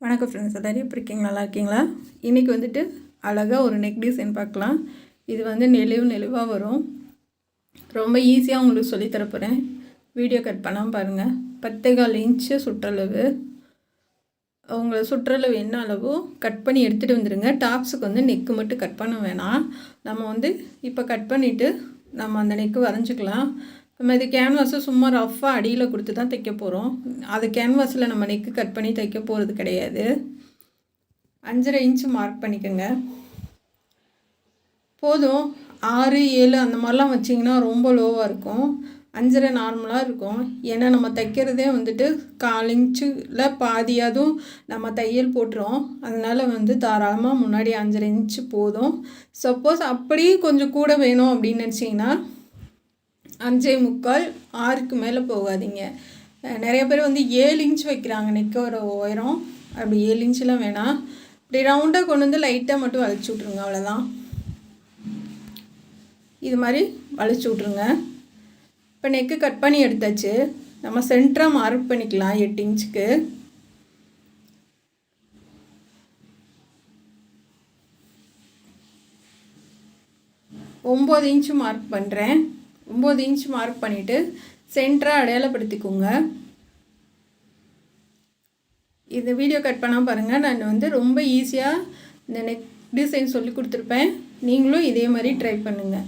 வணக்கம் ஃப்ரெண்ட்ஸ் எல்லோரும் எப்படி இருக்கீங்க? நல்லா இருக்கீங்களா? இன்றைக்கி வந்துட்டு அழகாக ஒரு நெக் டிசைன் பார்க்கலாம். இது வந்து நெளிவு நெளிவாக வரும். ரொம்ப ஈஸியாக உங்களுக்கு சொல்லித் தரப்போகிறேன் வீடியோ கட் பண்ணாமல் பாருங்கள் பத்தேகால் இன்ச்சு சுற்றளவு. உங்களை சுற்றளவு என்ன அளவோ? கட் பண்ணி எடுத்துகிட்டு வந்துடுங்க டாப்ஸுக்கு வந்து நெக்கு மட்டும் கட் பண்ண வேணாம். நம்ம வந்து இப்போ கட் பண்ணிவிட்டு நம்ம அந்த நெக்கு வரைஞ்சிக்கலாம். நம்ம இது கேன்வாஸை சும்மா ரஃப்பாக அடியில் கொடுத்து தான் தைக்க போகிறோம் அது கேன்வாஸில் நம்ம நெக்கு கட் பண்ணி தைக்க போகிறது கிடையாது. அஞ்சரை இன்ச்சு மார்க் பண்ணிக்கோங்க. போதும். ஆறு ஏழு அந்த மாதிரிலாம் வச்சிங்கன்னா ரொம்ப லோவாக இருக்கும். அஞ்சரை நார்மலாக இருக்கும். ஏன்னா நம்ம தைக்கிறதே வந்துட்டு கால் இன்ச்சில் பாதியாதும் நம்ம தையல் போட்டுரும் அதனால் வந்து தாராளமாக முன்னாடி அஞ்சரை இன்ச்சு போதும். சப்போஸ் அப்படியே கொஞ்சம் கூட வேணும் அப்படின்னு நினச்சிங்கன்னா அஞ்சே முக்கால் ஆறுக்கு மேலே போகாதீங்க. நிறைய பேர் வந்து ஏழு இன்ச் வைக்கிறாங்க நெக்கோட உயரம். அப்படி ஏழு இன்ச்செலாம் வேணாம். இப்படி ரவுண்டாக கொண்டு வந்து லைட்டாக மட்டும் வளைச்சி விட்ருங்க அவ்வளோதான் இது மாதிரி வளைச்சி விட்ருங்க இப்போ நெக்கு கட் பண்ணி எடுத்தாச்சு. நம்ம சென்டராக மார்க் பண்ணிக்கலாம் எட்டு இன்ச்சுக்கு ஒம்பது இன்ச்சு மார்க் பண்ணுறேன் ஒம்பது இன்ச் மார்க் பண்ணிவிட்டு சென்டராக அடையாளப்படுத்திக்கோங்க. இந்த வீடியோ கட் பண்ணால் பாருங்கள் நான் வந்து ரொம்ப ஈஸியாக இந்த நெக் டிசைன் சொல்லி கொடுத்துருப்பேன். நீங்களும் இதே மாதிரி ட்ரை பண்ணுங்கள்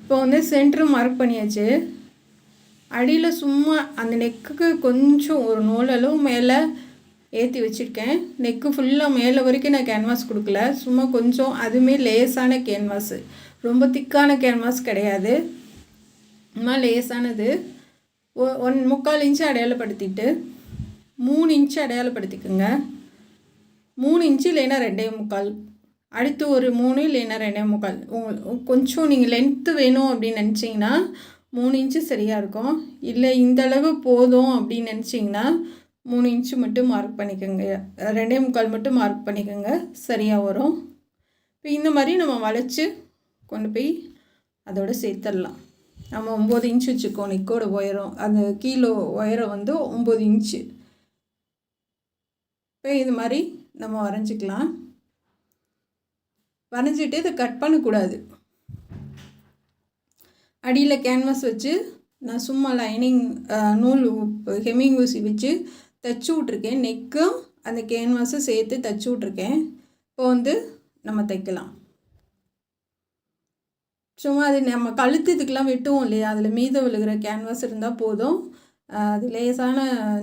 இப்போ வந்து சென்ட்ரு மார்க் பண்ணியாச்சு. அடியில் சும்மா அந்த நெக்குக்கு கொஞ்சம் ஒரு நூலளவு மேலே ஏற்றி வச்சுருக்கேன். நெக்கு ஃபுல்லாக மேலே வரைக்கும் நான் கேன்வாஸ் கொடுக்கல. சும்மா கொஞ்சம் அதுவுமே லேஸான கேன்வாஸு ரொம்ப திக்கான கேன்வாஸ் கிடையாது. சும்மா லேஸானது ஒன் முக்கால் இன்ச்சு அடையாளப்படுத்திட்டு மூணு இன்ச்சு அடையாளப்படுத்திக்கோங்க. மூணு இன்ச்சு இல்லைன்னா ரெண்டே முக்கால். அடுத்து ஒரு மூணு இல்லைன்னா ரெண்டே முக்கால். உங்கள் கொஞ்சம் நீங்கள் லென்த்து வேணும் அப்படின்னு நினச்சிங்கன்னா மூணு இன்ச்சு சரியாக இருக்கும். இல்லை இந்த அளவு போதும் அப்படின்னு நினச்சிங்கன்னா மூணு இன்ச்சு மட்டும் மார்க் பண்ணிக்கோங்க. ரெண்டே முக்கால் மட்டும் மார்க் பண்ணிக்கோங்க. சரியாக வரும். இப்போ இந்த மாதிரி நம்ம வளைச்சி கொண்டு போய் அதோடு சேர்த்துடலாம் நம்ம ஒம்பது இன்ச்சு வச்சுக்கோம் நிக்கோட உயரம் அந்த கீழே உயரம் வந்து ஒம்பது இன்ச்சு இப்போ இது மாதிரி நம்ம வரைஞ்சிக்கலாம். வரைஞ்சிட்டு இதை கட் பண்ணக்கூடாது. அடியில் கேன்வாஸ் வச்சு நான் சும்மா லைனிங் நூல் ஹெம்மிங் ஊசி வச்சு தைச்சி விட்ருக்கேன் நெக்கும் அந்த கேன்வாஸும் சேர்த்து தைச்சி விட்ருக்கேன் இப்போ வந்து நம்ம தைக்கலாம். சும்மா அது நம்ம கழுத்து இதுக்கெலாம் வெட்டுவோம் இல்லையா? அதில் மீதம் விழுகிற கேன்வாஸ் இருந்தால் போதும். அது லேசான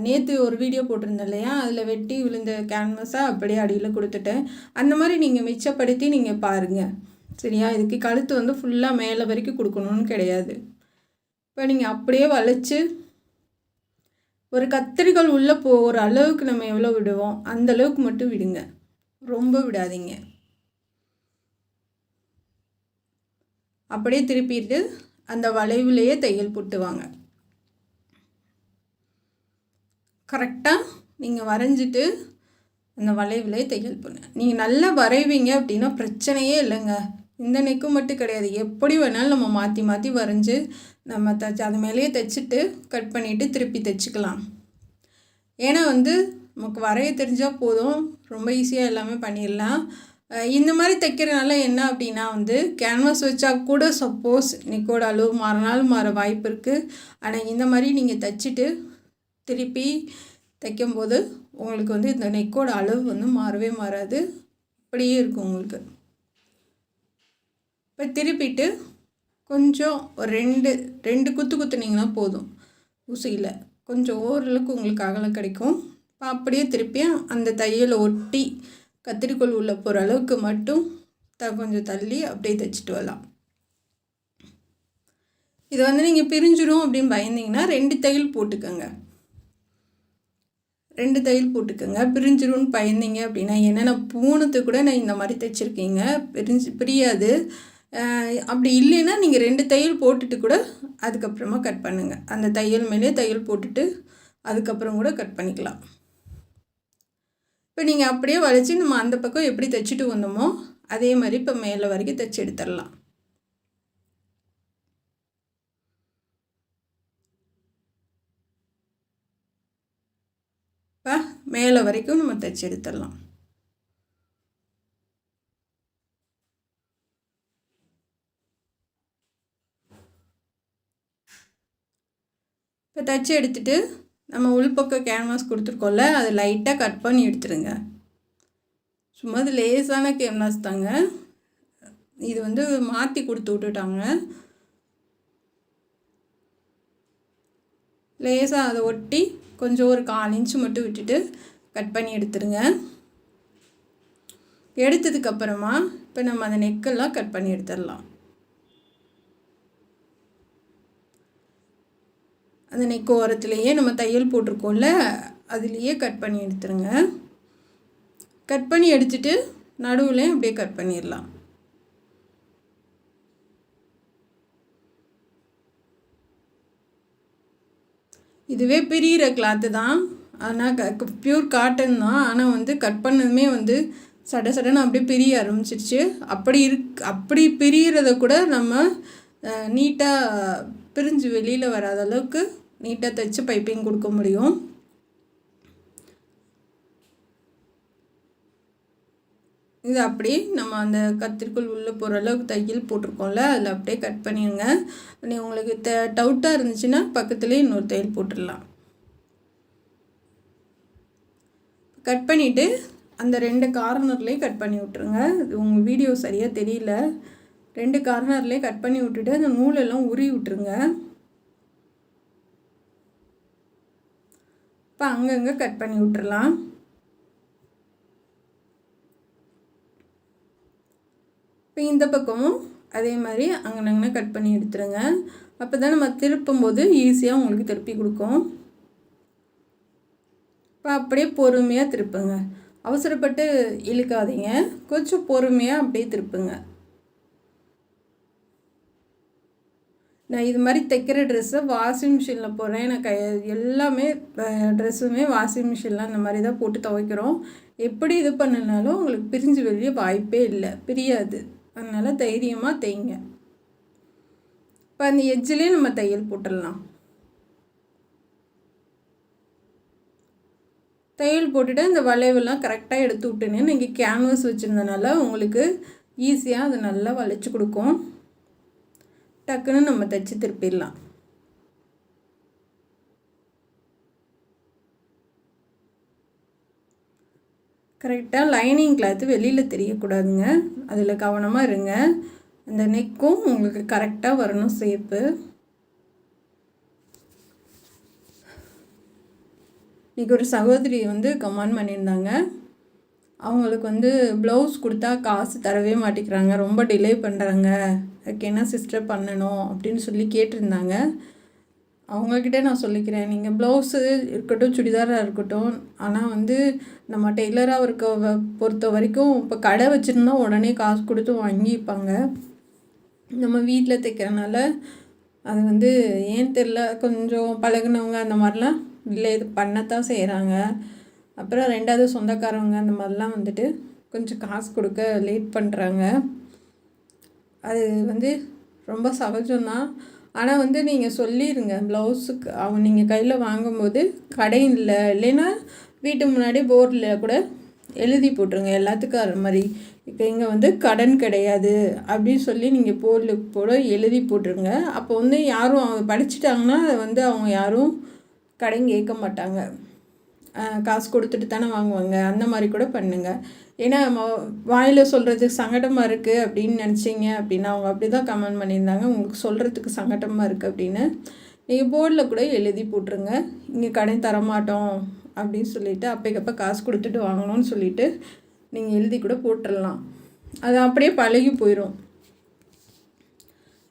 நேற்று ஒரு வீடியோ போட்டிருந்தேன் இல்லையா? அதில் வெட்டி விழுந்த கேன்வாஸை அப்படியே அடியில் கொடுத்துட்டேன். அந்த மாதிரி நீங்கள் மிச்சப்படுத்தி நீங்கள் பாருங்கள் சரியா? இதுக்கு கழுத்து வந்து ஃபுல்லாக மேலே வரைக்கும் கொடுக்கணும்னு கிடையாது. இப்போ நீங்கள் அப்படியே வளைச்சி ஒரு கத்திரிக்கால் உள்ளே போகிற அளவுக்கு நம்ம எவ்வளோ விடுவோம்? அந்த அளவுக்கு மட்டும் விடுங்க. ரொம்ப விடாதீங்க. அப்படியே திருப்பிட்டு அந்த வளைவுலேயே தையல் போட்டுவாங்க. கரெக்டாக நீங்கள் வரைஞ்சிட்டு அந்த வளைவுலேயே தையல் பண்ணு நீங்கள் நல்லா வரைவீங்க அப்படின்னா பிரச்சனையே இல்லைங்க. இந்த நெக்கு மட்டும் கிடையாது. எப்படி வேணாலும் நம்ம மாற்றி மாற்றி வரைஞ்சி நம்ம தைச்சி அது மேலேயே தைச்சிட்டு கட் பண்ணிவிட்டு திருப்பி தைச்சிக்கலாம். ஏன்னா வந்து நமக்கு வரைய தெரிஞ்சால் போதும். ரொம்ப ஈஸியாக எல்லாமே பண்ணிடலாம். இந்த மாதிரி தைக்கிறனால என்ன அப்படின்னா வந்து கேன்வாஸ் வச்சா கூட சப்போஸ் நிக்கோட அளவு மாறினாலும் மாற வாய்ப்பு இருக்குது ஆனால் இந்த மாதிரி நீங்கள் தைச்சிட்டு திருப்பி தைக்கும்போது உங்களுக்கு வந்து இந்த நெக்கோட அளவு வந்து மாறவே மாறாது. அப்படியே இருக்கும் உங்களுக்கு. இப்போ திருப்பிட்டு கொஞ்சம் ஒரு ரெண்டு ரெண்டு குத்து குத்துனீங்கன்னா போதும். ஊசியில். கொஞ்சம் ஓரளவுக்கு உங்களுக்கு அகலம் கிடைக்கும். இப்போ அப்படியே திருப்பி அந்த தையலை ஒட்டி கத்திரிக்கோள் உள்ள போகிற அளவுக்கு மட்டும் த கொஞ்சம் தள்ளி அப்படியே தைச்சிட்டு வரலாம். இது வந்து நீங்கள் பிரிஞ்சிடும் அப்படின்னு பயந்தீங்கன்னா ரெண்டு தையல் போட்டுக்கோங்க. ரெண்டு தையல் போட்டுக்கோங்க. பிரிஞ்சிரும்னு பயந்தீங்க அப்படின்னா என்னென்ன பூனத்து கூட நான் இந்த மாதிரி தைச்சிருக்கீங்க. பிரிஞ்சு பிரியாது. அப்படி இல்லைன்னா நீங்கள் ரெண்டு தையல் போட்டுட்டு கூட அதுக்கப்புறமா கட் பண்ணுங்கள் அந்த தையல் மேலே தையல் போட்டுட்டு அதுக்கப்புறம் கூட கட் பண்ணிக்கலாம். இப்போ நீங்கள் அப்படியே வளைச்சி நம்ம அந்த பக்கம் எப்படி தைச்சிட்டு வந்தோமோ அதே மாதிரி இப்போ மேலே வரைக்கும் தைச்சி எடுத்துடலாம். இப்போ மேலே வரைக்கும் நம்ம தைச்சி எடுத்துடலாம். இப்போ தைச்சி எடுத்துகிட்டு நம்ம உள்பக்கம் கேன்வாஸ் கொடுத்துருக்கோம்ல அதை லைட்டாக கட் பண்ணி எடுத்துருங்க. சும்மா அது லேஸான கேன்வாஸ் தாங்க. இது வந்து மாற்றி கொடுத்து விட்டுட்டாங்க. லேசாக அதை ஒட்டி கொஞ்சம் ஒரு கால் இன்ச்சு மட்டும் விட்டுட்டு கட் பண்ணி எடுத்துருங்க. எடுத்ததுக்கப்புறமா இப்போ நம்ம அந்த நெக்கெல்லாம் கட் பண்ணி எடுத்துடலாம் அந்த நெக் ஓரத்துலேயே நம்ம தையல் போட்டிருக்கோம்ல அதுலேயே கட் பண்ணி எடுத்துருங்க. கட் பண்ணி எடுத்துட்டு நடுவில் அப்படியே கட் பண்ணிடலாம். இதுவே பிரியிற கிளாத்து தான். ஆனால் க ப்யூர் காட்டன் தான். ஆனால் வந்து கட் பண்ணதுமே வந்து சட சடன்னு அப்படியே பிரிய ஆரம்பிச்சிருச்சு. அப்படி இருக் அப்படி பிரியிறத கூட நம்ம நீட்டாக பிரிஞ்சு வெளியில் வராத அளவுக்கு நீட்டாக தைச்சு பைப்பிங் கொடுக்க முடியும். இது அப்படியே நம்ம அந்த கத்திரிக்குள் உள்ளே போகிற அளவுக்கு தையல் போட்டிருக்கோம்ல அதில் அப்படியே கட் பண்ணிடுங்க நீ உங்களுக்கு த டவுட்டாக இருந்துச்சுன்னா பக்கத்துலேயே இன்னொரு தையல் போட்டுடலாம். கட் பண்ணிவிட்டு அந்த ரெண்டு கார்னர்லேயும் கட் பண்ணி விட்ருங்க உங்கள் வீடியோ சரியாக தெரியல. ரெண்டு கார்னர்லேயே கட் பண்ணி விட்டுட்டு அந்த நூலெல்லாம் உரி விட்டுருங்க. இப்போ அங்கங்கே கட் பண்ணி விட்டுறலாம். இப்போ இந்த பக்கமும் அதே மாதிரி அங்கனங்கன கட் பண்ணி எடுத்துருங்க. அப்போ தான் நம்ம திருப்பும்போது ஈஸியாக உங்களுக்கு திருப்பி கொடுக்கும். இப்போ அப்படியே பொறுமையாக திருப்புங்க. அவசரப்பட்டு இழுக்காதீங்க. கொஞ்சம் பொறுமையாக அப்படியே திருப்புங்க. நான் இது மாதிரி தைக்கிற ட்ரெஸ்ஸை வாஷிங் மிஷினில் போடுறேன். எனக்கு எல்லாமே ட்ரெஸ்ஸுமே வாஷிங் மிஷினில் இந்த மாதிரி தான் போட்டு துவைக்கிறோம். எப்படி இது பண்ணினாலும் உங்களுக்கு பிரிஞ்சு வெளியே வாய்ப்பே இல்லை. பிரியாது. அதனால் தைரியமாக தைங்க இப்போ அந்த எஜ்ஜிலே நம்ம தையல் போட்டுடலாம். தையல் போட்டுட்டு அந்த வளைவெல்லாம் கரெக்டாக எடுத்து விட்டுன்னு. நீங்கள் கேன்வஸ் வச்சுருந்தனால உங்களுக்கு ஈஸியாக அது நல்லா வளைச்சி கொடுக்கும். டக்குன்னு நம்ம தைச்சி திருப்பிடலாம். கரெக்டாக லைனிங் கிளாத்து வெளியில் தெரியக்கூடாதுங்க. அதில் கவனமாக இருங்க. அந்த நெக்கும் உங்களுக்கு கரெக்டாக வரணும் சேப்பு. இன்றைக்கி ஒரு சகோதரி வந்து கமெண்ட் பண்ணியிருந்தாங்க. அவங்களுக்கு வந்து ப்ளவுஸ் கொடுத்தா காசு தரவே மாட்டேங்கிறாங்க. ரொம்ப டிலே பண்ணுறாங்க அதுக்கு என்ன சிஸ்டர் பண்ணணும் அப்படின்னு சொல்லி கேட்டிருந்தாங்க. அவங்கக்கிட்ட நான் சொல்லிக்கிறேன் நீங்கள் ப்ளவுஸு இருக்கட்டும் சுடிதாராக இருக்கட்டும் ஆனால் வந்து நம்ம டெய்லராக இருக்க பொறுத்த வரைக்கும் இப்போ கடை வச்சுருந்தா உடனே காசு கொடுத்து வாங்கிப்பாங்க. நம்ம வீட்டில் தைக்கிறனால அது வந்து ஏன் தெரில கொஞ்சம் பழகினவங்க அந்த மாதிரிலாம் இல்லை இது பண்ணத்தான் செய்கிறாங்க அப்புறம் ரெண்டாவது சொந்தக்காரவங்க அந்த மாதிரிலாம் வந்துட்டு கொஞ்சம் காசு கொடுக்க லேட் பண்ணுறாங்க அது வந்து ரொம்ப சகஜம்தான் ஆனால் வந்து நீங்கள் சொல்லிடுங்க ப்ளவுஸுக்கு அவன் நீங்கள் கையில் வாங்கும்போது கடை இல்லை இல்லைன்னா வீட்டு முன்னாடி போர்டில் கூட எழுதி போட்டுருங்க. எல்லாத்துக்கும் அது மாதிரி. இப்போ இங்கே வந்து கடன் கிடையாது அப்படின்னு சொல்லி நீங்கள் போர்டில் போட எழுதி போட்டுருங்க. அப்போ வந்து யாரும் அவங்க படிச்சுட்டாங்கன்னா அதை வந்து அவங்க யாரும் கடன் கேட்க மாட்டாங்க. காசு கொடுத்துட்டு தானே வாங்குவாங்க. அந்த மாதிரி கூட பண்ணுங்கள் ஏன்னா வாயில் சொல்கிறதுக்கு சங்கடமாக இருக்குது அப்படின்னு நினச்சிங்க அப்படின்னா அவங்க அப்படி தான் கமெண்ட் பண்ணியிருந்தாங்க. உங்களுக்கு சொல்கிறதுக்கு சங்கடமாக இருக்குது அப்படின்னு நீங்கள் போர்டில் கூட எழுதி போட்டுருங்க. இங்கே கடன் தரமாட்டோம் அப்படின்னு சொல்லிவிட்டு அப்பைக்கப்போ காசு கொடுத்துட்டு வாங்கணும்னு சொல்லிவிட்டு நீங்கள் எழுதி கூட போட்டுடலாம் அது அப்படியே பழகி போயிடும்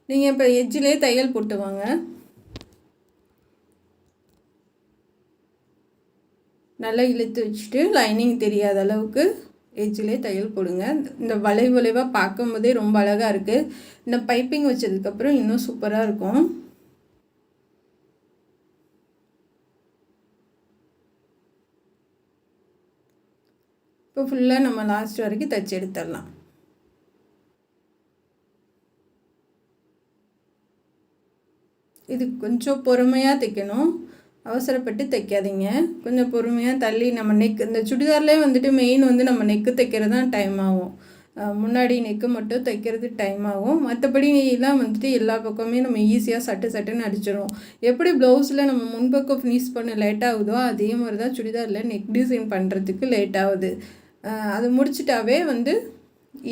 நீங்கள் இப்போ எஜ்ஜிலே தையல் போட்டு நல்லா இழுத்து வச்சுட்டு லைனிங் தெரியாத அளவுக்கு எஜ்ஜிலே தையல் போடுங்க. இந்த வளைவு வளைவாக பார்க்கும் போதே ரொம்ப அழகாக இருக்குது இந்த பைப்பிங் வச்சதுக்கப்புறம் இன்னும் சூப்பராக இருக்கும். இப்போ ஃபுல்லாக நம்ம லாஸ்ட் வரைக்கும் தைச்சி எடுத்துடலாம். இது கொஞ்சம் பொறுமையாக தைக்கணும். அவசரப்பட்டு தைக்காதீங்க. கொஞ்சம் பொறுமையாக தள்ளி நம்ம நெக் இந்த சுடிதார்லேயே வந்துட்டு மெயின் வந்து நம்ம நெக்கு தைக்கிறது தான் டைம் ஆகும் முன்னாடி நெக்கு மட்டும் தைக்கிறது டைம் ஆகும். மற்றபடி எல்லாம் வந்துட்டு எல்லா பக்கமே நம்ம ஈஸியாக சட்டு சட்டுன்னு அடிச்சிடும் எப்படி ப்ளவுஸில் நம்ம முன்பக்கம் ஃபினிஷ் பண்ண லேட் ஆகுதோ அதே மாதிரி தான் சுடிதாரில் நெக் டிசைன் பண்ணுறதுக்கு லேட் ஆகுது. அது முடிச்சிட்டாவே வந்து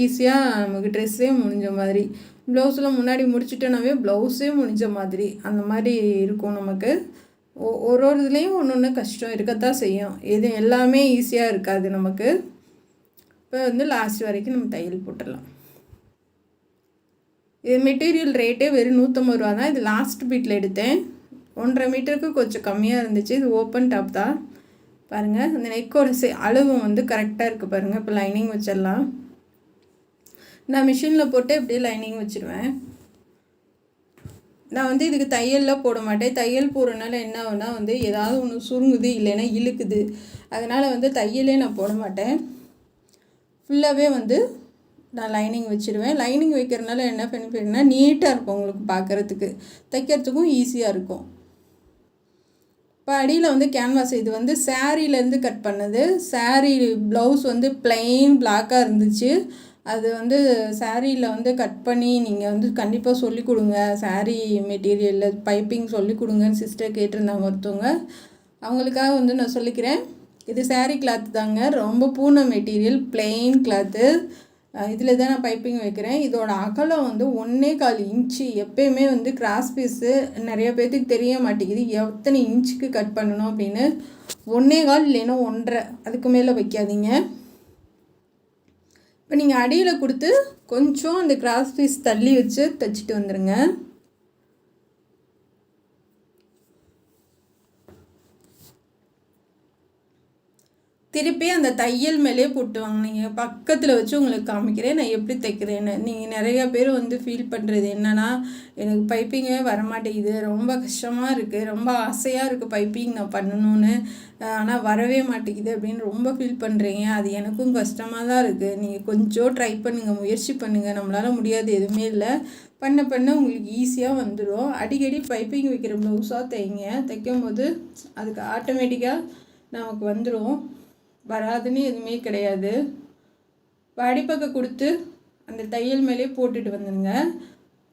ஈஸியாக நமக்கு ட்ரெஸ்ஸே முடிஞ்ச மாதிரி. ப்ளவுஸில் முன்னாடி முடிச்சிட்டோனாவே ப்ளவுஸே முடிஞ்ச மாதிரி. அந்த மாதிரி இருக்கும் நமக்கு. ஒரு ஒரு இதுலேயும் ஒன்று ஒன்று கஷ்டம் இருக்கத்தான் செய்யும். எது எல்லாமே ஈஸியாக இருக்காது நமக்கு. இப்போ வந்து லாஸ்ட் வரைக்கும் நம்ம தையல் போட்டுடலாம். இது மெட்டீரியல் ரேட்டே வெறும் நூற்றம்பது ரூபா தான். இது லாஸ்ட் பீட்டில் எடுத்தேன். ஒன்றரை மீட்டருக்கு கொஞ்சம் கம்மியாக இருந்துச்சு. இது ஓப்பன் டாப் தான். பாருங்கள் அந்த நெக்கோட சே அளவும் வந்து கரெக்டாக இருக்குது பாருங்கள் இப்போ லைனிங் வச்சிடலாம். நான் மிஷினில் போட்டு இப்படியே லைனிங் வச்சுருவேன். நான் வந்து இதுக்கு தையல்லாம் போட மாட்டேன். தையல் போடுறதுனால என்ன ஆகுனா வந்து ஏதாவது ஒன்று சுருங்குது இல்லைன்னா இழுக்குது. அதனால் வந்து தையலே நான் போட மாட்டேன். ஃபுல்லாகவே வந்து நான் லைனிங் வச்சுருவேன். லைனிங் வைக்கிறதுனால என்ன பெனிஃபிட்னா நீட்டாக இருக்கும் உங்களுக்கு பார்க்குறதுக்கு தைக்கிறதுக்கும் ஈஸியாக இருக்கும். இப்போ அடியில் வந்து கேன்வாஸ் இது வந்து சேரீலேருந்து கட் பண்ணது. சேரீ ப்ளவுஸ் வந்து பிளெயின் பிளாக்காக இருந்துச்சு. அது வந்து சாரியில் வந்து கட் பண்ணி நீங்கள் வந்து கண்டிப்பாக சொல்லி கொடுங்க. சாரீ மெட்டீரியலில் பைப்பிங் சொல்லி கொடுங்கன்னு சிஸ்டர் கேட்டிருந்தாங்க ஒருத்தவங்க. அவங்களுக்காக வந்து நான் சொல்லிக்கிறேன். இது சாரீ கிளாத் தாங்க. ரொம்ப பூனை மெட்டீரியல் பிளெயின் கிளாத்து இதில் தான் நான் பைப்பிங் வைக்கிறேன். இதோட அகலம் வந்து ஒன்றே கால் இன்ச்சு எப்பயுமே வந்து கிராஸ் பீஸு நிறைய பேர்த்துக்கு தெரிய மாட்டேங்குது. எத்தனை இன்ச்சுக்கு கட் பண்ணணும் அப்படின்னு. ஒன்றே கால் இல்லைன்னா ஒன்றரை. அதுக்கு மேலே வைக்காதீங்க. இப்போ நீங்கள் அடியில் கொடுத்து கொஞ்சம் அந்த கிராஸ் பீஸ் தள்ளி வச்சு தைச்சிட்டு வந்துடுங்க திருப்பி அந்த தையல் மேலே போட்டு வாங்கினீங்க பக்கத்தில் வச்சு உங்களுக்கு காமிக்கிறேன். நான் எப்படி தைக்கிறேன்னு. நீங்கள் நிறையா பேர் வந்து ஃபீல் பண்ணுறது என்னென்னா எனக்கு பைப்பிங்கே வரமாட்டேங்குது. ரொம்ப கஷ்டமாக இருக்குது ரொம்ப ஆசையாக இருக்குது பைப்பிங் நான் பண்ணணும்னு. ஆனால் வரவே மாட்டேங்குது அப்படின்னு ரொம்ப ஃபீல் பண்ணுறீங்க அது எனக்கும் கஷ்டமாக தான் இருக்குது நீங்கள் கொஞ்சம் ட்ரை பண்ணுங்கள் முயற்சி பண்ணுங்கள் நம்மளால் முடியாது. எதுவுமே இல்லை. பண்ண பண்ண உங்களுக்கு ஈஸியாக வந்துடும் அடிக்கடி பைப்பிங் வைக்கிற ப்ளவுஸாக தைங்க. தைக்கும் போது அதுக்கு ஆட்டோமேட்டிக்காக நமக்கு வந்துடும் வராதுன்னு எதுவுமே கிடையாது. அடிப்பக்கம் கொடுத்து அந்த தையல் மேலே போட்டுட்டு வந்துடுங்க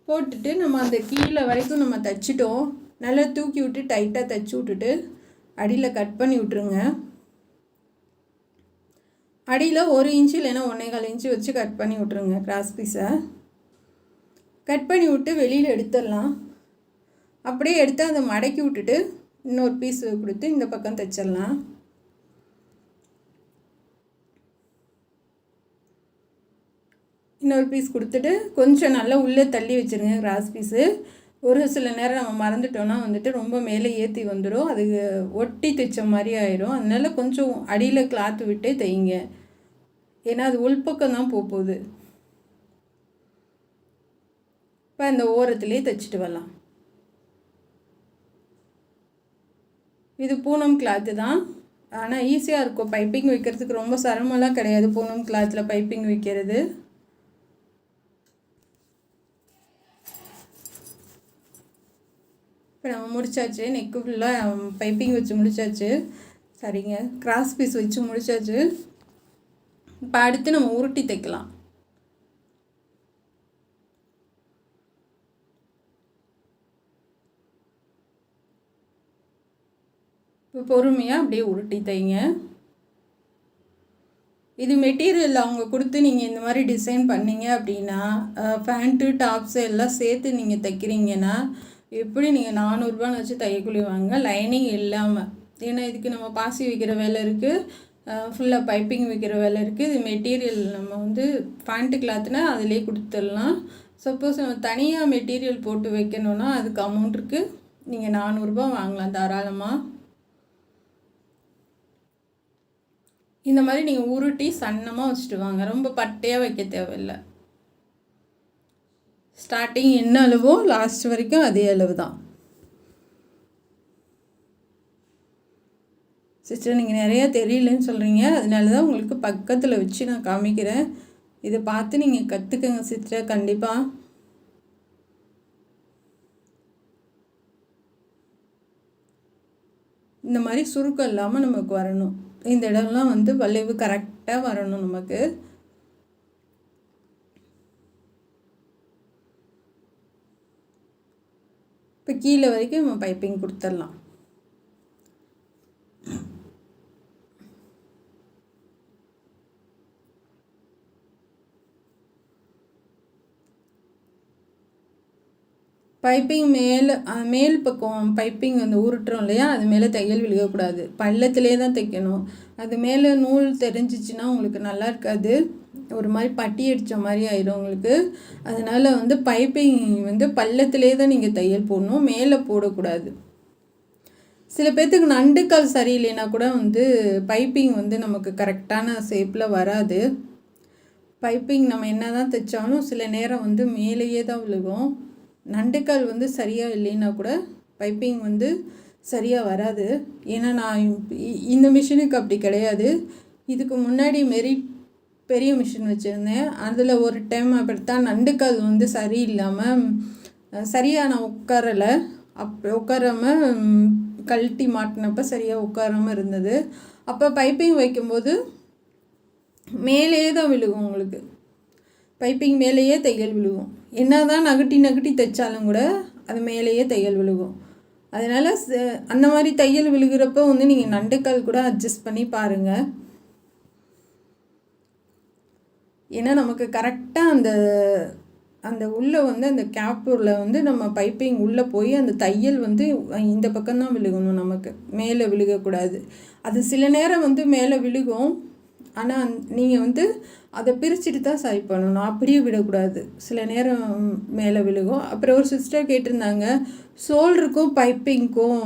போட்டுட்டு நம்ம அந்த கீழே வரைக்கும் நம்ம தைச்சிட்டோம். நல்லா தூக்கி விட்டு டைட்டாக தைச்சி விட்டுட்டு அடியில் கட் பண்ணி விட்ருங்க அடியில் ஒரு இன்ச்சு இல்லைன்னா ஒன்றே கால் இன்ச்சு வச்சு கட் பண்ணி விட்ருங்க கிராஸ் பீஸை கட் பண்ணி விட்டு வெளியில் எடுத்துடலாம். அப்படியே எடுத்து அதை மடக்கி விட்டுட்டு இன்னொரு பீஸ் கொடுத்து இந்த பக்கம் தைச்சிடலாம். இன்னொரு பீஸ் கொடுத்துட்டு கொஞ்சம் நல்லா உள்ளே தள்ளி வச்சுருங்க கிராஸ் பீஸு ஒரு சில நேரம் நம்ம மறந்துட்டோன்னா வந்துட்டு ரொம்ப மேலே ஏற்றி வந்துடும் அது ஒட்டி தைச்ச மாதிரி ஆயிடும் அதனால் கொஞ்சம் அடியில் கிளாத்து விட்டே தைங்க. ஏன்னா அது உள்பக்கம் தான் போகுது இப்போ அந்த ஓரத்துலேயே தைச்சிட்டு வரலாம். இது பூனம் கிளாத்து தான். ஆனால் ஈஸியாக இருக்கும். பைப்பிங் வைக்கிறதுக்கு ரொம்ப சிரமம்லாம் கிடையாது. பூனம் கிளாத்தில் பைப்பிங் வைக்கிறது. இப்போ நம்ம முடிச்சாச்சு. நெக்கு ஃபுல்லாக பைப்பிங் வச்சு முடிச்சாச்சு. சரிங்க. கிராஸ் பீஸ் வச்சு முடிச்சாச்சு. இப்போ அடுத்து நம்ம உருட்டி தைக்கலாம். இப்போ பொறுமையாக அப்படியே உருட்டி தைங்க. இது மெட்டீரியல் அவங்க கொடுத்து நீங்கள் இந்த மாதிரி டிசைன் பண்ணீங்க அப்படின்னா ஃபேண்ட்டு டாப்ஸு எல்லாம் சேர்த்து நீங்கள் தைக்கிறீங்கன்னா எப்படி நீங்கள் நானூறுரூபான்னு வச்சு தையக்கூலி வாங்க லைனிங் இல்லாமல் ஏன்னா இதுக்கு நம்ம பாசி வைக்கிற வேலை இருக்குது ஃபுல்லாக பைப்பிங் வைக்கிற வேலை இருக்குது இது மெட்டீரியல் நம்ம வந்து ஃபேண்ட்டு கிளாத்னா அதிலே கொடுத்துடலாம். சப்போஸ் நம்ம தனியாக மெட்டீரியல் போட்டு வைக்கணுன்னா அதுக்கு அமௌண்ட் இருக்குது நீங்கள் நானூறுரூபா வாங்கலாம் தாராளமாக இந்த மாதிரி நீங்கள் உருட்டி சன்னமாக வச்சுட்டு வாங்க. ரொம்ப பட்டையாக வைக்க தேவையில்லை. ஸ்டார்டிங் என்ன அளவோ லாஸ்ட் வரைக்கும் அதே அளவு தான் சிஸ்டர் நீங்கள் நிறையா தெரியலன்னு சொல்கிறீங்க அதனால தான் உங்களுக்கு பக்கத்தில் வச்சு நான் காமிக்கிறேன். இதை பார்த்து நீங்கள் கற்றுக்கங்க சிஸ்டர் கண்டிப்பாக இந்த மாதிரி சுருக்கம் இல்லாமல் நமக்கு வரணும். இந்த இடம்லாம் வந்து வளைவு கரெக்டாக வரணும் நமக்கு. இப்போ கீழே வரைக்கும் நம்ம பைப்பிங் கொடுத்துடலாம். பைப்பிங் மேலே மேல் பக்கம் பைப்பிங் அந்த உருட்டுறோம் இல்லையா? அது மேலே தையல் விழுகக்கூடாது. பள்ளத்திலே தான் தைக்கணும். அது மேலே நூல் தெரிஞ்சிச்சின்னா உங்களுக்கு நல்லா இருக்காது. ஒரு மாதிரி பட்டி அடித்த மாதிரி ஆயிடும் உங்களுக்கு. அதனால் வந்து பைப்பிங் வந்து பள்ளத்திலே தான் நீங்கள் தையல் போடணும். மேலே போடக்கூடாது. சில பேர்த்துக்கு நண்டுக்கால் சரியில்லைன்னா கூட வந்து பைப்பிங் வந்து நமக்கு கரெக்டான ஷேப்பில் வராது. பைப்பிங் நம்ம என்ன தான் தைச்சாலும் சில நேரம் வந்து மேலேயே தான் விழுகும். நண்டுக்கால் வந்து சரியாக இல்லைன்னா கூட பைப்பிங் வந்து சரியாக வராது. ஏன்னா நான் இந்த மிஷினுக்கு அப்படி கிடையாது. இதுக்கு முன்னாடி மாரி பெரிய மிஷின் வச்சுருந்தேன். அதில் ஒரு டைம் அப்படித்தான் நண்டுக்கால் வந்து சரியில்லாமல் சரியாக நான் உட்காரலை. அப் உட்காராமல் கழட்டி மாட்டினப்போ சரியாக உட்காராமல் இருந்தது. அப்போ பைப்பிங் வைக்கும்போது மேலேயே தான் விழுகும் உங்களுக்கு. பைப்பிங் மேலேயே தையல் விழுகும். என்ன தான் நகட்டி நகட்டி தைச்சாலும் கூட அது மேலேயே தையல் விழுகும். அதனால் அந்த மாதிரி தையல் விழுகிறப்போ வந்து நீங்கள் நண்டுக்கால் கூட அட்ஜஸ்ட் பண்ணி பாருங்கள் ஏன்னா நமக்கு கரெக்டாக அந்த அந்த உள்ளே வந்து அந்த கேப்பூரில் வந்து நம்ம பைப்பிங் உள்ளே போய் அந்த தையல் வந்து இந்த பக்கம்தான் விழுகணும் நமக்கு. மேலே விழுகக்கூடாது. அது சில நேரம் வந்து மேலே விழுகும். ஆனால் நீங்கள் வந்து அதை பிரிச்சுட்டு தான் சரி பண்ணணும். அப்படியே விடக்கூடாது. சில நேரம் மேலே விழுகும். அப்புறம் ஒரு சிஸ்டர் கேட்டிருந்தாங்க சோல்டருக்கும் பைப்பிங்க்கும்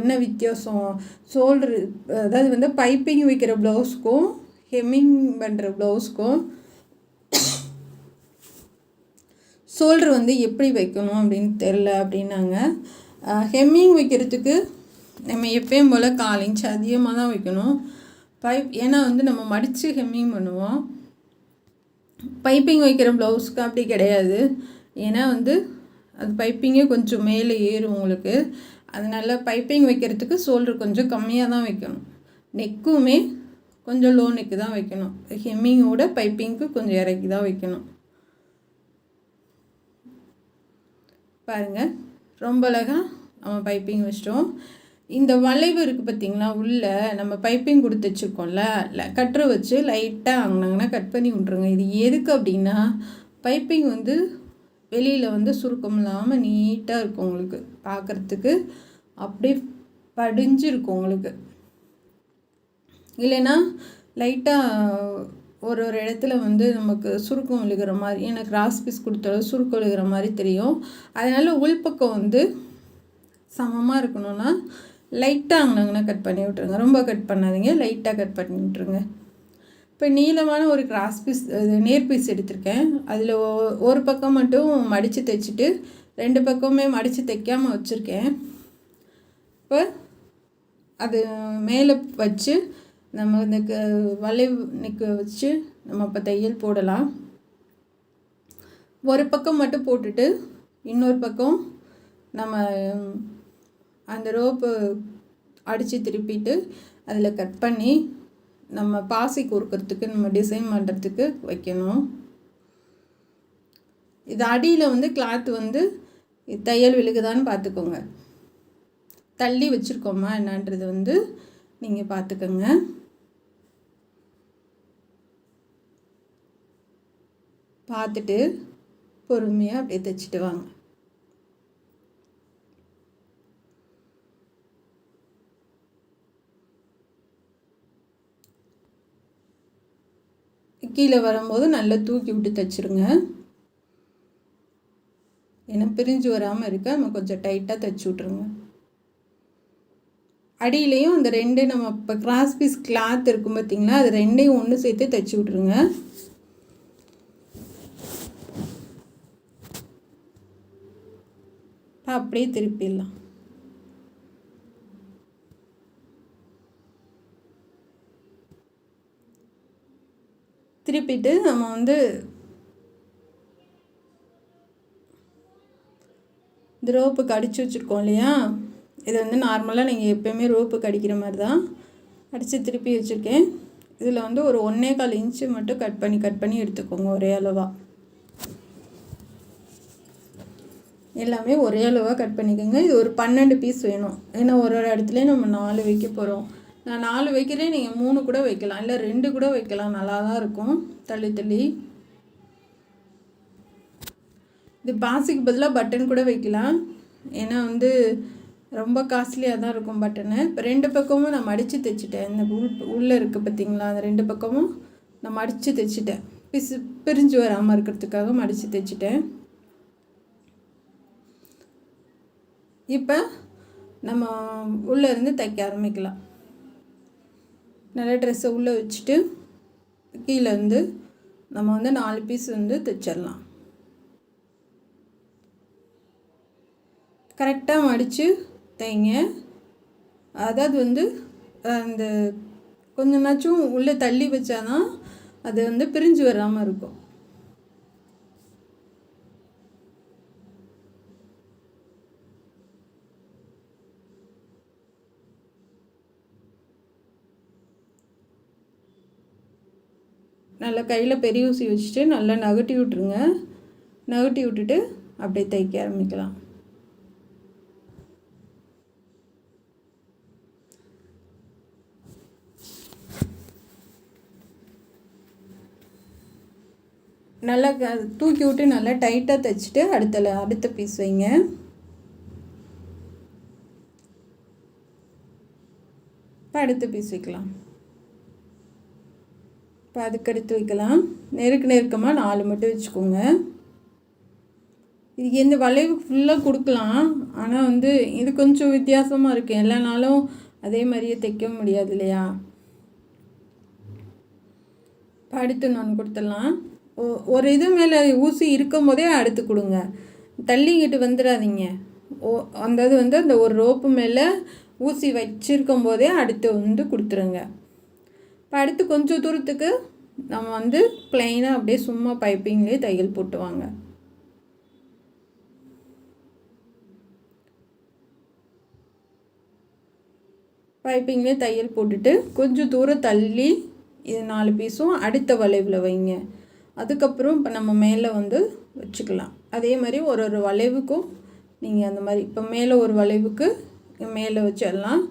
என்ன வித்தியாசம்? சோல்ட்ரு அதாவது வந்து பைப்பிங் வைக்கிற ப்ளவுஸ்க்கும் ஹெம்மிங் பண்ணுற ப்ளவுஸ்க்கும் ஷோல்ட்ரு வந்து எப்படி வைக்கணும் அப்படின்னு தெரில அப்படின்னாங்க. ஹெம்மிங் வைக்கிறதுக்கு நம்ம எப்பயும் போல் கால் இன்ச் அதிகமாக தான் வைக்கணும். பைப் ஏன்னா வந்து நம்ம மடித்து ஹெம்மிங் பண்ணுவோம். பைப்பிங் வைக்கிற ப்ளவுஸ்க்கு அப்படி கிடையாது. ஏன்னா வந்து அது பைப்பிங்கே கொஞ்சம் மேலே ஏறும் உங்களுக்கு. அதனால் பைப்பிங் வைக்கிறதுக்கு ஷோல்டர் கொஞ்சம் கம்மியாக தான் வைக்கணும். நெக்குமே கொஞ்சம் லோனுக்கு தான் வைக்கணும். ஹெம்மிங்கோட பைப்பிங்க்கு கொஞ்சம் இறக்கி தான் வைக்கணும். பாருங்கள் ரொம்ப அழகாக நம்ம பைப்பிங் வச்சிட்டோம். இந்த வளைவு இருக்குது பார்த்திங்களா உள்ளே நம்ம பைப்பிங் கொடுத்து வச்சுருக்கோம்ல கட்டுரை வச்சு லைட்டாக வாங்கினாங்கன்னா கட் பண்ணி விட்ருங்க இது எதுக்கு அப்படின்னா பைப்பிங் வந்து வெளியில் வந்து சுருக்கம் இல்லாமல் நீட்டாக இருக்கும் உங்களுக்கு பார்க்குறதுக்கு அப்படியே படிஞ்சிருக்கும் உங்களுக்கு. இல்லைன்னா லைட்டாக ஒரு ஒரு இடத்துல வந்து நமக்கு சுருக்கம் விழுகிற மாதிரி எனக்கு கிராஸ் பீஸ் கொடுத்தாலும் சுருக்கம் விழுகிற மாதிரி தெரியும். அதனால் உள்பக்கம் வந்து சமமாக இருக்கணும்னா லைட்டாக அங்கனங்கன்னா கட் பண்ணி விட்ருங்க ரொம்ப கட் பண்ணாதீங்க. லைட்டாக கட் பண்ணி விட்ருங்க இப்போ நீளமான ஒரு கிராஸ் பீஸ் நேர் பீஸ் எடுத்திருக்கேன். அதில் ஒரு பக்கம் மட்டும் மடித்து தைச்சிட்டு ரெண்டு பக்கமே மடித்து தைக்காமல் வச்சுருக்கேன். இப்போ அது மேலே வச்சு நம்ம இந்த வளைவு நிற்க வச்சு நம்ம இப்போ தையல் போடலாம். ஒரு பக்கம் மட்டும் போட்டுட்டு இன்னொரு பக்கம் நம்ம அந்த ரோப்பு அடித்து திருப்பிட்டு அதில் கட் பண்ணி நம்ம பாசி கொடுக்கறதுக்கு நம்ம டிசைன் பண்ணுறதுக்கு வைக்கணும். இது அடியில் வந்து கிளாத் வந்து தையல் விழுகுதான்னு பார்த்துக்கோங்க தள்ளி வச்சுருக்கோமா என்னன்றது வந்து நீங்கள் பார்த்துக்கோங்க பார்த்துட்டு பொறுமையாக அப்படியே தைச்சிட்டு வாங்க. கீழே வரும்போது நல்லா தூக்கி விட்டு தைச்சிருங்க. ஏன்னா பிரிஞ்சு வராமல் இருக்க நம்ம கொஞ்சம் டைட்டாக தைச்சி விட்ருங்க அடியிலையும் அந்த ரெண்டு நம்ம இப்போ கிராஸ் பீஸ் கிளாத் இருக்கும் பார்த்திங்களா அது ரெண்டையும் ஒன்று சேர்த்து தைச்சி விட்ருங்க அப்படியே திருப்பிடலாம். திருப்பிட்டு நம்ம வந்து இந்த ரோப்புக்கு அடித்து வச்சுருக்கோம் இல்லையா? இது வந்து நார்மலாக நீங்கள் எப்போயுமே ரோப்பு கடிக்கிற மாதிரி தான் அடித்து திருப்பி வச்சுருக்கேன். இதில் வந்து ஒரு ஒன்றே கால் இன்ச்சு மட்டும் கட் பண்ணி கட் பண்ணி எடுத்துக்கோங்க ஒரே அளவாக எல்லாமே ஒரே அளவாக கட் பண்ணிக்கோங்க. இது ஒரு பன்னெண்டு பீஸ் வேணும். ஏன்னா ஒரு ஒரு இடத்துலையும் நம்ம நாலு வைக்க போகிறோம் நான் நாலு வைக்கிறேன் நீங்கள் மூணு கூட வைக்கலாம். இல்லை ரெண்டு கூட வைக்கலாம். நல்லா தான் இருக்கும். தள்ளி தள்ளி. இது பாசிக்கு பதிலாக பட்டன் கூட வைக்கலாம். ஏன்னா வந்து ரொம்ப காஸ்ட்லியாக தான் இருக்கும் பட்டனு இப்போ ரெண்டு பக்கமும் நான் மடித்து தைச்சிட்டேன். இந்த உள் உள்ளே இருக்குது பார்த்தீங்களா அந்த ரெண்டு பக்கமும் நான் மடித்து தைச்சிட்டேன். பிசு பிரிஞ்சு வராமல் இருக்கிறதுக்காக மடித்து தைச்சிட்டேன். இப்போ நம்ம உள்ளேருந்து தைக்க ஆரம்பிக்கலாம். நல்ல ட்ரெஸ்ஸை உள்ளே வச்சுட்டு கீழே வந்து நம்ம வந்து நாலு பீஸ் வந்து தைச்சிடலாம். கரெக்டாக மடித்து தைங்க. அதாவது வந்து அந்த கொஞ்சமாச்சும் உள்ளே தள்ளி வச்சாதான் அது வந்து பிரிஞ்சு வராமல் இருக்கும். நல்லா கையில் பெரிய ஊசி வச்சுட்டு நல்லா நகட்டி விட்ருங்க நகட்டி விட்டுட்டு அப்படியே தைக்க ஆரம்பிக்கலாம். நல்லா தூக்கி விட்டு நல்லா டைட்டாக தைச்சிட்டு அடுத்த அடுத்த பீஸ் வைங்க. இப்போ அடுத்த பீஸ் வைக்கலாம். இப்போ அதுக்கு அடுத்து வைக்கலாம். நெருக்க நெருக்கமாக நாலு மட்டும் வச்சுக்கோங்க. இது எந்த வளைவு ஃபுல்லாக கொடுக்கலாம். ஆனால் வந்து இது கொஞ்சம் வித்தியாசமாக இருக்குது எல்லா நாளும் அதே மாதிரியே தைக்க முடியாது இல்லையா? இப்போ அடுத்து நான் கொடுத்துடலாம். ஒரு இது மேலே ஊசி இருக்கும் போதே அடுத்து கொடுங்க. தள்ளிக்கிட்டு வந்துடாதீங்க. ஓ அந்த இது வந்து அந்த ஒரு ரோப்பு மேலே ஊசி வச்சிருக்கும் போதே அடுத்து வந்து கொடுத்துருங்க. இப்போ அடுத்து கொஞ்சம் தூரத்துக்கு நம்ம வந்து ப்ளைனாக அப்படியே சும்மா பைப்பிங்லேயே தையல் போட்டுவாங்க பைப்பிங்லேயே தையல் போட்டுட்டு கொஞ்சம் தூரம் தள்ளி இது நாலு பீஸும் அடுத்த வளைவில் வைங்க. அதுக்கப்புறம் இப்போ நம்ம மேலே வந்து வச்சுக்கலாம். அதே மாதிரி ஒரு ஒரு வளைவுக்கும் நீங்கள் அந்த மாதிரி இப்போ மேலே ஒரு வளைவுக்கு மேலே வச்சிடலாம்.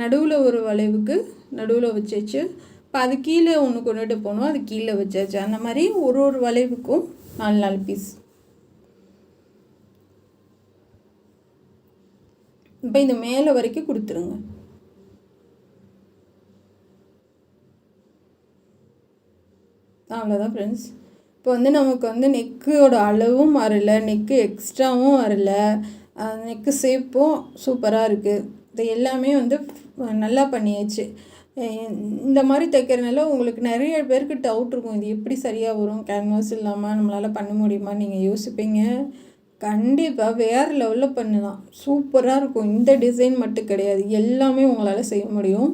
நடுவில் ஒரு வளைவுக்கு நடுவில் வச்சாச்சு. இப்போ அது கீழே ஒன்று கொண்டுட்டு போகணும். அது கீழே வச்சாச்சு. அந்த மாதிரி ஒரு ஒரு வளைவுக்கும் நாலு நாலு பீஸ் இப்போ இந்த மேலே வரைக்கும் கொடுத்துருங்க. அவ்வளோதான் ஃப்ரெண்ட்ஸ் இப்போ வந்து நமக்கு வந்து நெக்கோட அளவும் வரல நெக்கு எக்ஸ்ட்ராவும் வரல நெக்கு சேப்பும் சூப்பராக இருக்குது இது எல்லாமே வந்து நல்லா பண்ணியாச்சு. இந்த மாதிரி தைக்கிறனால உங்களுக்கு நிறைய பேருக்கு டவுட் இருக்கும். இது எப்படி சரியாக வரும்? கேன்வாஸ் இல்லாமல் நம்மளால் பண்ண முடியுமா? நீங்கள் யோசிப்பீங்க. கண்டிப்பாக வேறு லெவலில் பண்ணலாம். சூப்பராக இருக்கும். இந்த டிசைன் மட்டும் கிடையாது. எல்லாமே உங்களால் செய்ய முடியும்.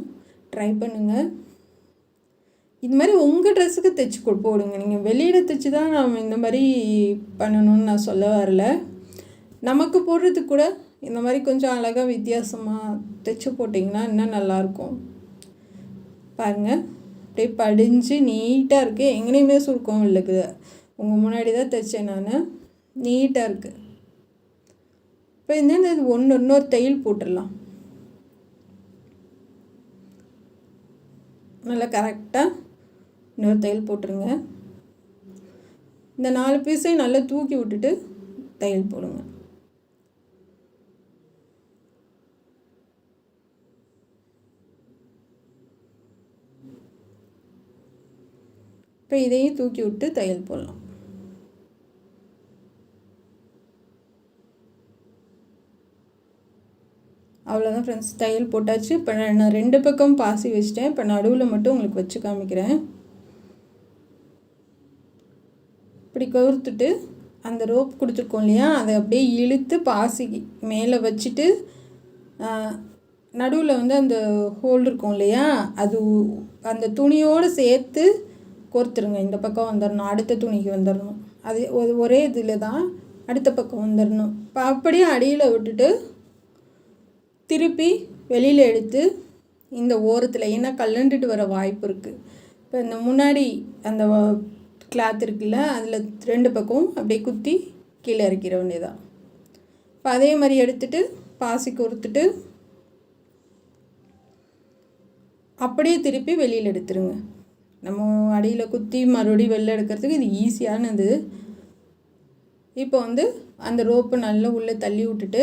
ட்ரை பண்ணுங்கள் இது மாதிரி உங்கள் ட்ரெஸ்ஸுக்கு தைச்சி போடுங்க. நீங்கள் வெளியில் தைச்சி தான் நம்ம இந்த மாதிரி பண்ணணும்னு நான் சொல்ல வரல. நமக்கு போடுறதுக்கு கூட இந்த மாதிரி கொஞ்சம் அழகாக வித்தியாசமாக தைச்சி போட்டிங்கன்னா இன்னும் நல்லாயிருக்கும். பாருங்கள் அப்படியே படிஞ்சு நீட்டாக இருக்குது எங்கேயுமே சுருக்கம் இல்லைக்குது உங்கள் முன்னாடி தான் தைச்சேன் நான். நீட்டாக இருக்குது இப்போ இந்த இது ஒன்று இன்னொரு தையல் போட்டுடலாம். நல்லா கரெக்டாக இன்னொரு தையல் போட்டுருங்க. இந்த நாலு பீஸையும் நல்லா தூக்கி விட்டுட்டு தையல் போடுங்க. இப்போ இதையும் தூக்கி விட்டு தையல் போடலாம். அவ்வளோதான் ஃப்ரெண்ட்ஸ் தையல் போட்டாச்சு. இப்போ நான் ரெண்டு பக்கம் பாசி வச்சிட்டேன். இப்போ நடுவில் மட்டும் உங்களுக்கு வச்சு காமிக்கிறேன் இப்படி கவுர்த்துட்டு அந்த ரோப் கொடுத்துருக்கோம் இல்லையா அதை அப்படியே இழுத்து பாசி மேலே வச்சுட்டு நடுவில் வந்து அந்த ஹோல் இருக்கும் இல்லையா அது அந்த துணியோடு சேர்த்து கோர்த்துருங்க. இந்த பக்கம் வந்துடணும் அடுத்த துணிக்கு வந்துடணும் அது ஒரே இதில் தான் அடுத்த பக்கம் வந்துடணும் இப்போ அப்படியே அடியில் விட்டுட்டு திருப்பி வெளியில் எடுத்து இந்த ஓரத்தில் ஏன்னா கலண்டுட்டு வர வாய்ப்பு இருக்குது இப்போ இந்த முன்னாடி அந்த கிளாத் இருக்குல்ல அதில் ரெண்டு பக்கம் அப்படியே குத்தி கீழே இறக்கிற வேண்டியதான் இப்போ அதே மாதிரி எடுத்துட்டு பாசி கொடுத்துட்டு அப்படியே திருப்பி வெளியில் எடுத்துருங்க. நம்ம அடியில் குத்தி மறுபடியும் வெளில எடுக்கிறதுக்கு இது ஈஸியானது இப்போ வந்து அந்த ரோப்பை நல்லா உள்ளே தள்ளி விட்டுட்டு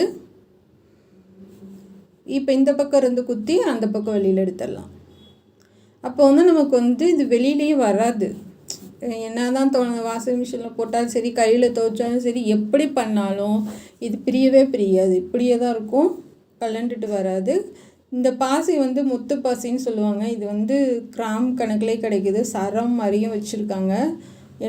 இப்போ இந்த பக்கம் இருந்து குத்தி அந்த பக்கம் வெளியில் எடுத்துடலாம். அப்போ வந்து நமக்கு வந்து இது வெளியிலேயே வராது. என்ன தான் தோ வாஷிங் மிஷினில் போட்டாலும் சரி கையில் துவைச்சாலும் சரி எப்படி பண்ணாலும் இது பிரியவே பிரியாது. இப்படியே தான் இருக்கும். கலண்டுட்டு வராது. இந்த பாசி வந்து முத்து பாசின்னு சொல்லுவாங்க. இது வந்து கிராம் கணக்கிலே கிடைக்குது. சரம் மாதிரியும் வச்சுருக்காங்க.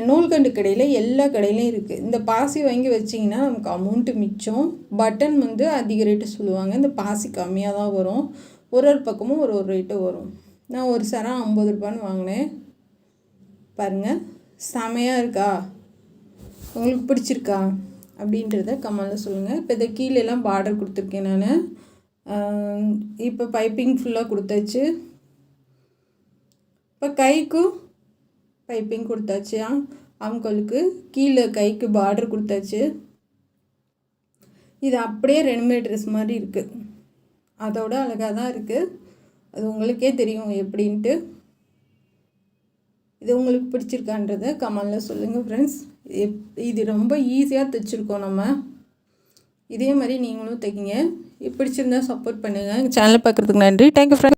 நூல்கண்டு கடையில் எல்லா கடையிலையும் இருக்குது இந்த பாசி வாங்கி வச்சிங்கன்னா நமக்கு அமௌண்ட்டு மிச்சம். பட்டன் வந்து அதிக ரேட்டு சொல்லுவாங்க. இந்த பாசி கம்மியாக தான் வரும். ஒரு ஒரு பக்கமும் ஒரு ஒரு ரேட்டு வரும். நான் ஒரு சரம் ஐம்பது ரூபான்னு வாங்கினேன். பாருங்கள் செமையாக இருக்கா? உங்களுக்கு பிடிச்சிருக்கா? அப்படின்றத கமெண்டில் சொல்லுங்கள் இப்போ இதை கீழெல்லாம் பார்டர் கொடுத்துருக்கேன் நான். இப்போ பைப்பிங் ஃபுல்லாக கொடுத்தாச்சு. இப்போ கைக்கும் பைப்பிங் கொடுத்தாச்சு. அவங்களுக்கு கீழே கைக்கு பார்டர் கொடுத்தாச்சு. இது அப்படியே ரெடிமேட் ட்ரெஸ் மாதிரி இருக்குது அதோட அழகாக தான் இருக்குது அது உங்களுக்கே தெரியும் எப்படின்ட்டு. இது உங்களுக்கு பிடிச்சிருக்கான்றத கமெண்டில் சொல்லுங்கள் ஃப்ரெண்ட்ஸ் எப் இது ரொம்ப ஈஸியாக தைச்சிருக்கோம் நம்ம. இதே மாதிரி நீங்களும் தைக்கிங்க பிடிச்சிருந்தா சப்போர்ட் பண்ணுங்கள் சேனலை பார்க்குறதுக்கு நன்றி. Thank you friends